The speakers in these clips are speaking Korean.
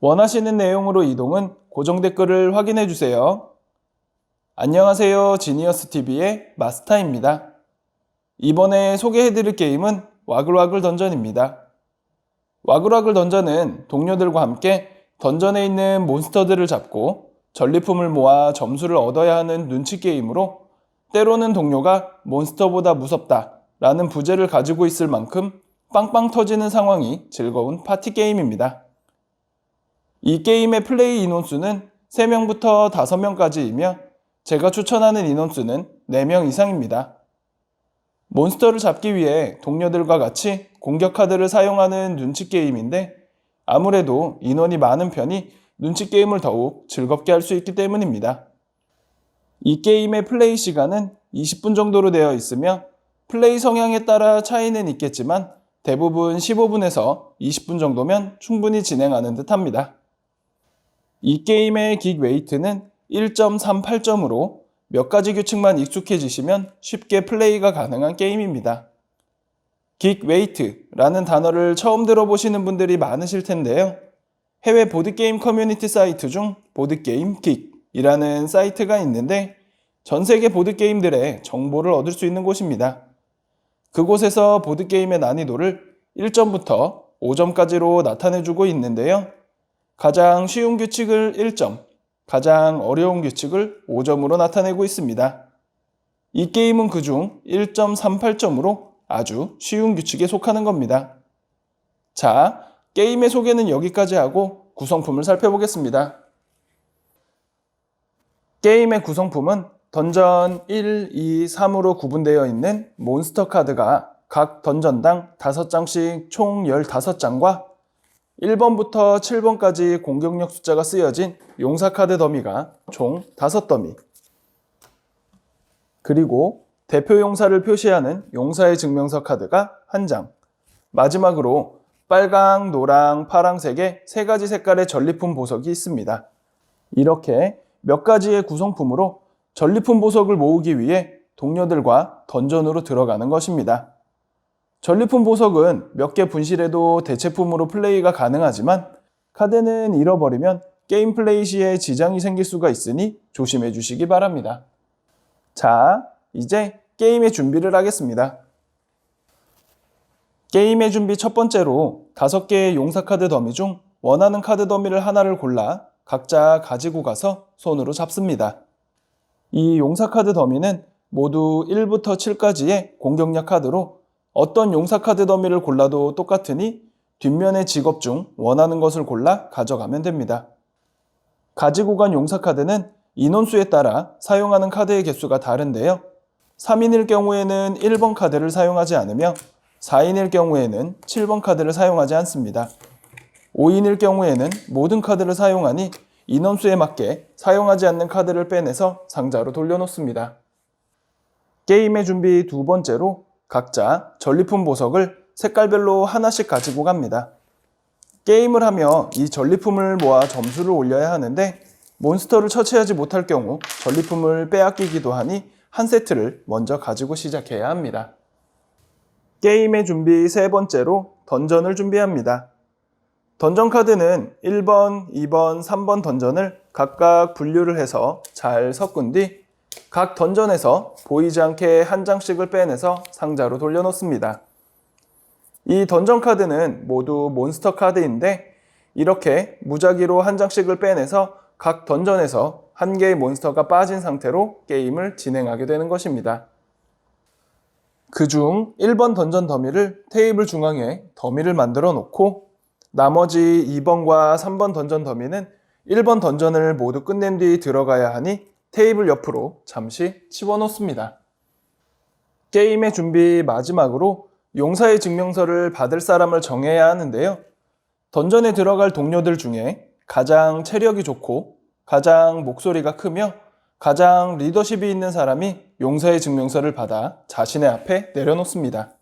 원하시는 내용으로 이동은 고정 댓글을 확인해 주세요. 안녕하세요. 지니어스 TV의 마스타입니다. 이번에 소개해 드릴 게임은 와글와글 던전입니다. 와글와글 던전은 동료들과 함께 던전에 있는 몬스터들을 잡고 전리품을 모아 점수를 얻어야 하는 눈치 게임으로 때로는 동료가 몬스터보다 무섭다 라는 부제를 가지고 있을 만큼 빵빵 터지는 상황이 즐거운 파티 게임입니다. 이 게임의 플레이 인원수는 3명부터 5명까지이며 제가 추천하는 인원수는 4명 이상입니다. 몬스터를 잡기 위해 동료들과 같이 공격 카드를 사용하는 눈치 게임인데 아무래도 인원이 많은 편이 눈치 게임을 더욱 즐겁게 할 수 있기 때문입니다. 이 게임의 플레이 시간은 20분 정도로 되어 있으며 플레이 성향에 따라 차이는 있겠지만 대부분 15분에서 20분 정도면 충분히 진행하는 듯 합니다. 이 게임의 긱 웨이트는 1.38점으로 몇 가지 규칙만 익숙해지시면 쉽게 플레이가 가능한 게임입니다. 긱 웨이트라는 단어를 처음 들어보시는 분들이 많으실 텐데요. 해외 보드게임 커뮤니티 사이트 중 보드게임 긱이라는 사이트가 있는데 전 세계 보드게임들의 정보를 얻을 수 있는 곳입니다. 그곳에서 보드게임의 난이도를 1점부터 5점까지로 나타내주고 있는데요. 가장 쉬운 규칙을 1점, 가장 어려운 규칙을 5점으로 나타내고 있습니다. 이 게임은 그중 1.38점으로 아주 쉬운 규칙에 속하는 겁니다. 자, 게임의 소개는 여기까지 하고 구성품을 살펴보겠습니다. 게임의 구성품은 던전 1, 2, 3으로 구분되어 있는 몬스터 카드가 각 던전당 5장씩 총 15장과 1번부터 7번까지 공격력 숫자가 쓰여진 용사 카드 더미가 총 5더미. 그리고 대표 용사를 표시하는 용사의 증명서 카드가 1장. 마지막으로 빨강, 노랑, 파랑색의 세 가지 색깔의 전리품 보석이 있습니다. 이렇게 몇 가지의 구성품으로 전리품 보석을 모으기 위해 동료들과 던전으로 들어가는 것입니다. 전리품 보석은 몇 개 분실해도 대체품으로 플레이가 가능하지만 카드는 잃어버리면 게임 플레이 시에 지장이 생길 수가 있으니 조심해 주시기 바랍니다. 자, 이제 게임의 준비를 하겠습니다. 게임의 준비 첫 번째로 다섯 개의 용사 카드 더미 중 원하는 카드 더미를 하나를 골라 각자 가지고 가서 손으로 잡습니다. 이 용사 카드 더미는 모두 1부터 7까지의 공격력 카드로 어떤 용사 카드 더미를 골라도 똑같으니 뒷면의 직업 중 원하는 것을 골라 가져가면 됩니다. 가지고 간 용사 카드는 인원수에 따라 사용하는 카드의 개수가 다른데요. 3인일 경우에는 1번 카드를 사용하지 않으며 4인일 경우에는 7번 카드를 사용하지 않습니다. 5인일 경우에는 모든 카드를 사용하니 인원수에 맞게 사용하지 않는 카드를 빼내서 상자로 돌려놓습니다. 게임의 준비 두 번째로 각자 전리품 보석을 색깔별로 하나씩 가지고 갑니다. 게임을 하며 이 전리품을 모아 점수를 올려야 하는데 몬스터를 처치하지 못할 경우 전리품을 빼앗기기도 하니 한 세트를 먼저 가지고 시작해야 합니다. 게임의 준비 세 번째로 던전을 준비합니다. 던전 카드는 1번, 2번, 3번 던전을 각각 분류를 해서 잘 섞은 뒤 각 던전에서 보이지 않게 한 장씩을 빼내서 상자로 돌려놓습니다. 이 던전 카드는 모두 몬스터 카드인데 이렇게 무작위로 한 장씩을 빼내서 각 던전에서 한 개의 몬스터가 빠진 상태로 게임을 진행하게 되는 것입니다. 그중 1번 던전 더미를 테이블 중앙에 더미를 만들어 놓고 나머지 2번과 3번 던전 더미는 1번 던전을 모두 끝낸 뒤 들어가야 하니 테이블 옆으로 잠시 치워놓습니다. 게임의 준비 마지막으로 용사의 증명서를 받을 사람을 정해야 하는데요. 던전에 들어갈 동료들 중에 가장 체력이 좋고 가장 목소리가 크며 가장 리더십이 있는 사람이 용사의 증명서를 받아 자신의 앞에 내려놓습니다.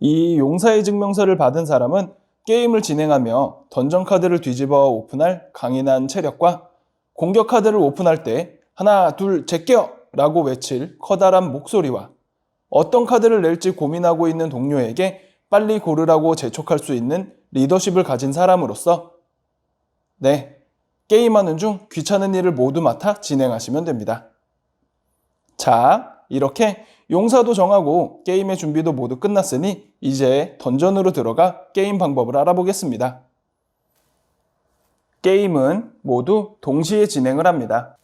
이 용사의 증명서를 받은 사람은 게임을 진행하며 던전 카드를 뒤집어 오픈할 강인한 체력과 공격 카드를 오픈할 때 하나, 둘, 제껴! 라고 외칠 커다란 목소리와 어떤 카드를 낼지 고민하고 있는 동료에게 빨리 고르라고 재촉할 수 있는 리더십을 가진 사람으로서 네, 게임하는 중 귀찮은 일을 모두 맡아 진행하시면 됩니다. 자, 이렇게 용사도 정하고 게임의 준비도 모두 끝났으니 이제 던전으로 들어가 게임 방법을 알아보겠습니다. 게임은 모두 동시에 진행을 합니다.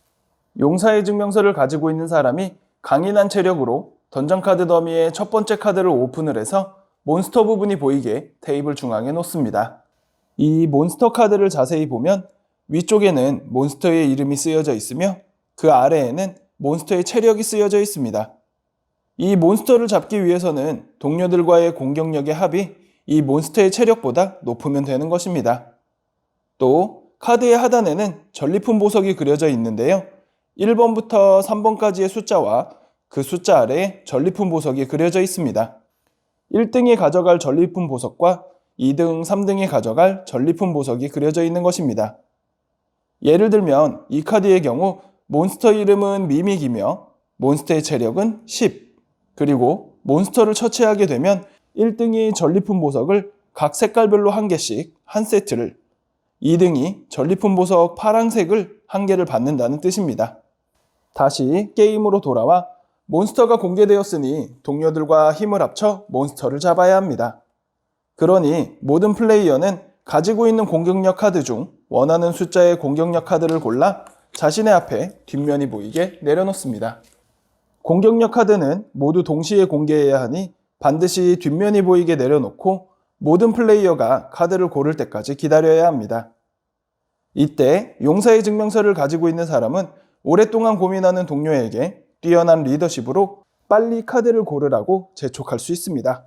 용사의 증명서를 가지고 있는 사람이 강인한 체력으로 던전 카드 더미의 첫 번째 카드를 오픈을 해서 몬스터 부분이 보이게 테이블 중앙에 놓습니다. 이 몬스터 카드를 자세히 보면 위쪽에는 몬스터의 이름이 쓰여져 있으며 그 아래에는 몬스터의 체력이 쓰여져 있습니다. 이 몬스터를 잡기 위해서는 동료들과의 공격력의 합이 이 몬스터의 체력보다 높으면 되는 것입니다. 또 카드의 하단에는 전리품 보석이 그려져 있는데요. 1번부터 3번까지의 숫자와 그 숫자 아래에 전리품 보석이 그려져 있습니다. 1등이 가져갈 전리품 보석과 2등, 3등이 가져갈 전리품 보석이 그려져 있는 것입니다. 예를 들면 이 카드의 경우 몬스터 이름은 미믹이며 몬스터의 체력은 10, 그리고 몬스터를 처치하게 되면 1등이 전리품 보석을 각 색깔별로 한 개씩 한 세트를 2등이 전리품 보석 파란색을 한 개를 받는다는 뜻입니다. 다시 게임으로 돌아와 몬스터가 공개되었으니 동료들과 힘을 합쳐 몬스터를 잡아야 합니다. 그러니 모든 플레이어는 가지고 있는 공격력 카드 중 원하는 숫자의 공격력 카드를 골라 자신의 앞에 뒷면이 보이게 내려놓습니다. 공격력 카드는 모두 동시에 공개해야 하니 반드시 뒷면이 보이게 내려놓고 모든 플레이어가 카드를 고를 때까지 기다려야 합니다. 이때 용사의 증명서를 가지고 있는 사람은 오랫동안 고민하는 동료에게 뛰어난 리더십으로 빨리 카드를 고르라고 재촉할 수 있습니다.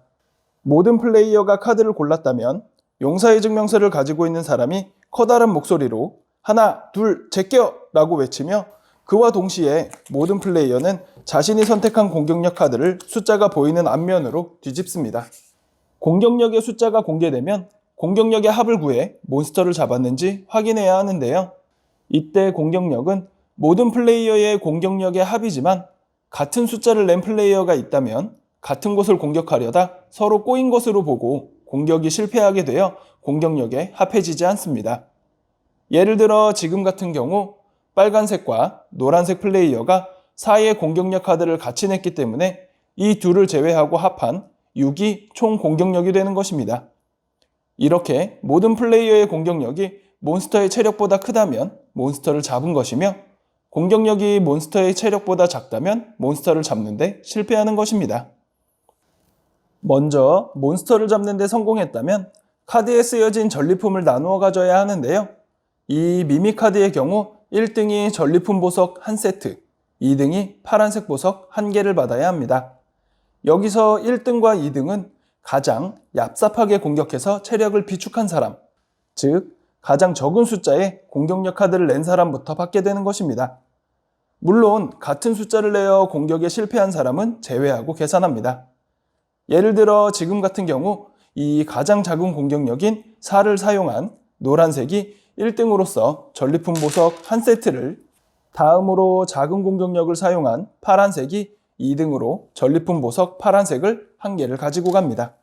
모든 플레이어가 카드를 골랐다면 용사의 증명서를 가지고 있는 사람이 커다란 목소리로 하나, 둘, 제껴! 라고 외치며 그와 동시에 모든 플레이어는 자신이 선택한 공격력 카드를 숫자가 보이는 앞면으로 뒤집습니다. 공격력의 숫자가 공개되면 공격력의 합을 구해 몬스터를 잡았는지 확인해야 하는데요. 이때 공격력은 모든 플레이어의 공격력의 합이지만 같은 숫자를 낸 플레이어가 있다면 같은 곳을 공격하려다 서로 꼬인 것으로 보고 공격이 실패하게 되어 공격력에 합해지지 않습니다. 예를 들어 지금 같은 경우 빨간색과 노란색 플레이어가 사이의 공격력 카드를 같이 냈기 때문에 이 둘을 제외하고 합한 6이 총 공격력이 되는 것입니다. 이렇게 모든 플레이어의 공격력이 몬스터의 체력보다 크다면 몬스터를 잡은 것이며 공격력이 몬스터의 체력보다 작다면 몬스터를 잡는데 실패하는 것입니다. 먼저 몬스터를 잡는데 성공했다면 카드에 쓰여진 전리품을 나누어 가져야 하는데요. 이 미미 카드의 경우 1등이 전리품 보석 한 세트, 2등이 파란색 보석 한 개를 받아야 합니다. 여기서 1등과 2등은 가장 얍삽하게 공격해서 체력을 비축한 사람, 즉 가장 적은 숫자의 공격력 카드를 낸 사람부터 받게 되는 것입니다. 물론 같은 숫자를 내어 공격에 실패한 사람은 제외하고 계산합니다. 예를 들어 지금 같은 경우 이 가장 작은 공격력인 4를 사용한 노란색이 1등으로서 전리품 보석 한 세트를 다음으로 작은 공격력을 사용한 파란색이 2등으로 전리품 보석 파란색을 한 개를 가지고 갑니다.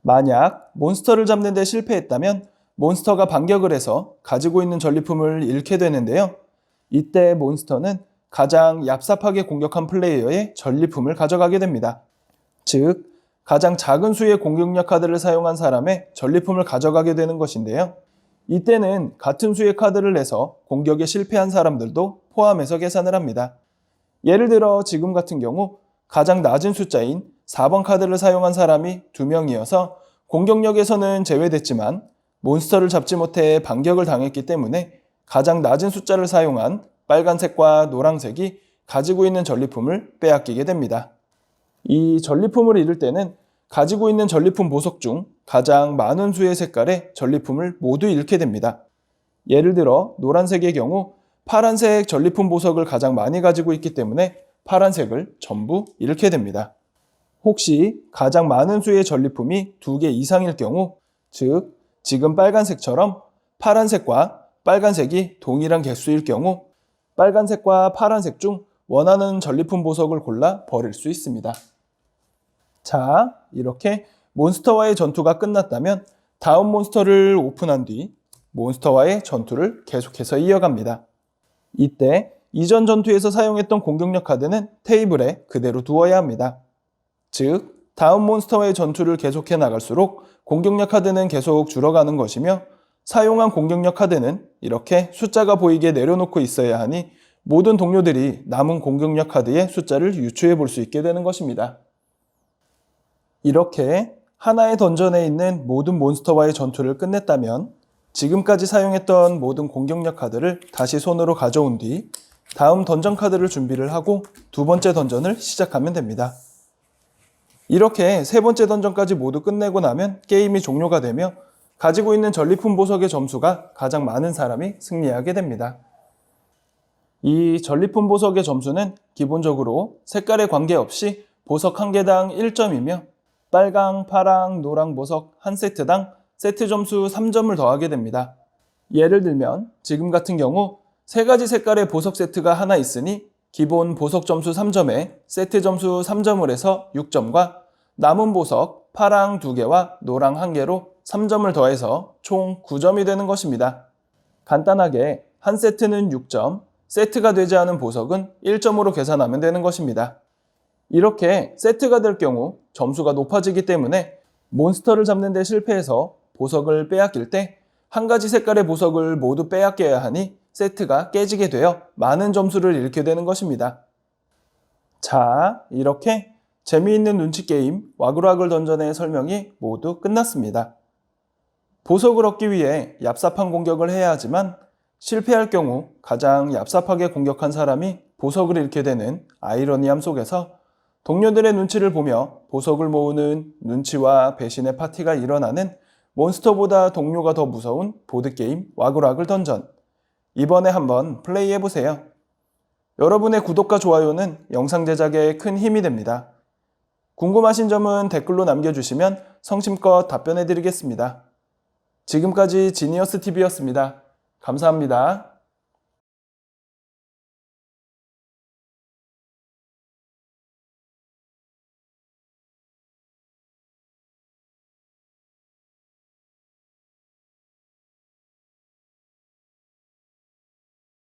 만약 몬스터를 잡는 데 실패했다면 몬스터가 반격을 해서 가지고 있는 전리품을 잃게 되는데요. 이때 몬스터는 가장 얍삽하게 공격한 플레이어의 전리품을 가져가게 됩니다. 즉, 가장 작은 수의 공격력 카드를 사용한 사람의 전리품을 가져가게 되는 것인데요. 이때는 같은 수의 카드를 내서 공격에 실패한 사람들도 포함해서 계산을 합니다. 예를 들어 지금 같은 경우 가장 낮은 숫자인 4번 카드를 사용한 사람이 2명이어서 공격력에서는 제외됐지만 몬스터를 잡지 못해 반격을 당했기 때문에 가장 낮은 숫자를 사용한 빨간색과 노란색이 가지고 있는 전리품을 빼앗기게 됩니다. 이 전리품을 잃을 때는 가지고 있는 전리품 보석 중 가장 많은 수의 색깔의 전리품을 모두 잃게 됩니다. 예를 들어 노란색의 경우 파란색 전리품 보석을 가장 많이 가지고 있기 때문에 파란색을 전부 잃게 됩니다. 혹시 가장 많은 수의 전리품이 두 개 이상일 경우, 즉, 지금 빨간색처럼 파란색과 빨간색이 동일한 개수일 경우, 빨간색과 파란색 중 원하는 전리품 보석을 골라 버릴 수 있습니다. 자, 이렇게 몬스터와의 전투가 끝났다면 다음 몬스터를 오픈한 뒤 몬스터와의 전투를 계속해서 이어갑니다. 이때 이전 전투에서 사용했던 공격력 카드는 테이블에 그대로 두어야 합니다. 즉, 다음 몬스터와의 전투를 계속해 나갈수록 공격력 카드는 계속 줄어가는 것이며 사용한 공격력 카드는 이렇게 숫자가 보이게 내려놓고 있어야 하니 모든 동료들이 남은 공격력 카드의 숫자를 유추해 볼 수 있게 되는 것입니다. 이렇게 하나의 던전에 있는 모든 몬스터와의 전투를 끝냈다면 지금까지 사용했던 모든 공격력 카드를 다시 손으로 가져온 뒤 다음 던전 카드를 준비를 하고 두 번째 던전을 시작하면 됩니다. 이렇게 세 번째 던전까지 모두 끝내고 나면 게임이 종료가 되며 가지고 있는 전리품 보석의 점수가 가장 많은 사람이 승리하게 됩니다. 이 전리품 보석의 점수는 기본적으로 색깔에 관계없이 보석 한 개당 1점이며 빨강, 파랑, 노랑 보석 한 세트당 세트 점수 3점을 더하게 됩니다. 예를 들면 지금 같은 경우 세 가지 색깔의 보석 세트가 하나 있으니 기본 보석 점수 3점에 세트 점수 3점을 해서 6점과 남은 보석 파랑 2개와 노랑 1개로 3점을 더해서 총 9점이 되는 것입니다. 간단하게 한 세트는 6점, 세트가 되지 않은 보석은 1점으로 계산하면 되는 것입니다. 이렇게 세트가 될 경우 점수가 높아지기 때문에 몬스터를 잡는 데 실패해서 보석을 빼앗길 때 한 가지 색깔의 보석을 모두 빼앗겨야 하니 세트가 깨지게 되어 많은 점수를 잃게 되는 것입니다. 자, 이렇게 재미있는 눈치 게임 와글와글 던전의 설명이 모두 끝났습니다. 보석을 얻기 위해 얍삽한 공격을 해야 하지만 실패할 경우 가장 얍삽하게 공격한 사람이 보석을 잃게 되는 아이러니함 속에서 동료들의 눈치를 보며 보석을 모으는 눈치와 배신의 파티가 일어나는 몬스터보다 동료가 더 무서운 보드게임 와글와글 던전. 이번에 한번 플레이해보세요. 여러분의 구독과 좋아요는 영상 제작에 큰 힘이 됩니다. 궁금하신 점은 댓글로 남겨주시면 성심껏 답변해드리겠습니다. 지금까지 지니어스 TV였습니다. 감사합니다.